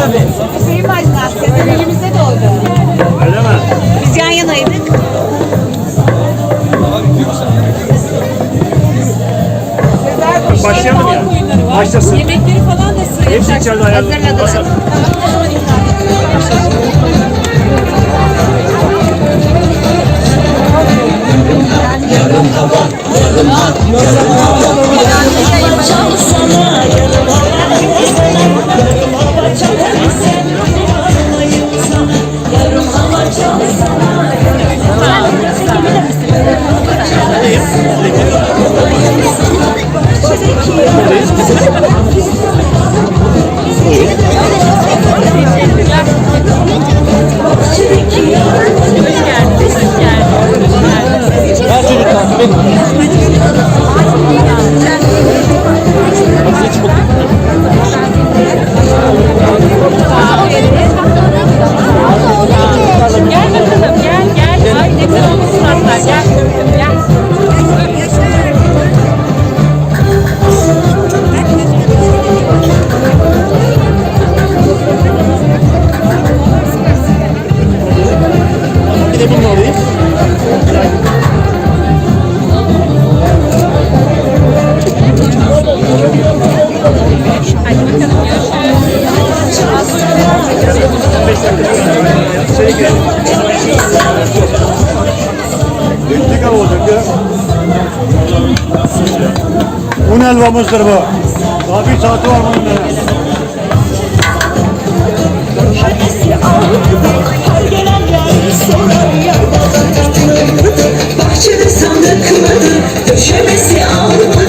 Hüseyin Başkan senin elimizde doğdu. Öyle mi? Biz yan yanaydık. Başlayalım ya. Başlasın. Yemekleri falan da sıraya Hepsi içeride ayarlı. Hazırladım. Gente, que de bunu alayım. Un helvamızdır bu. Bir saati var bunun da. Bahçede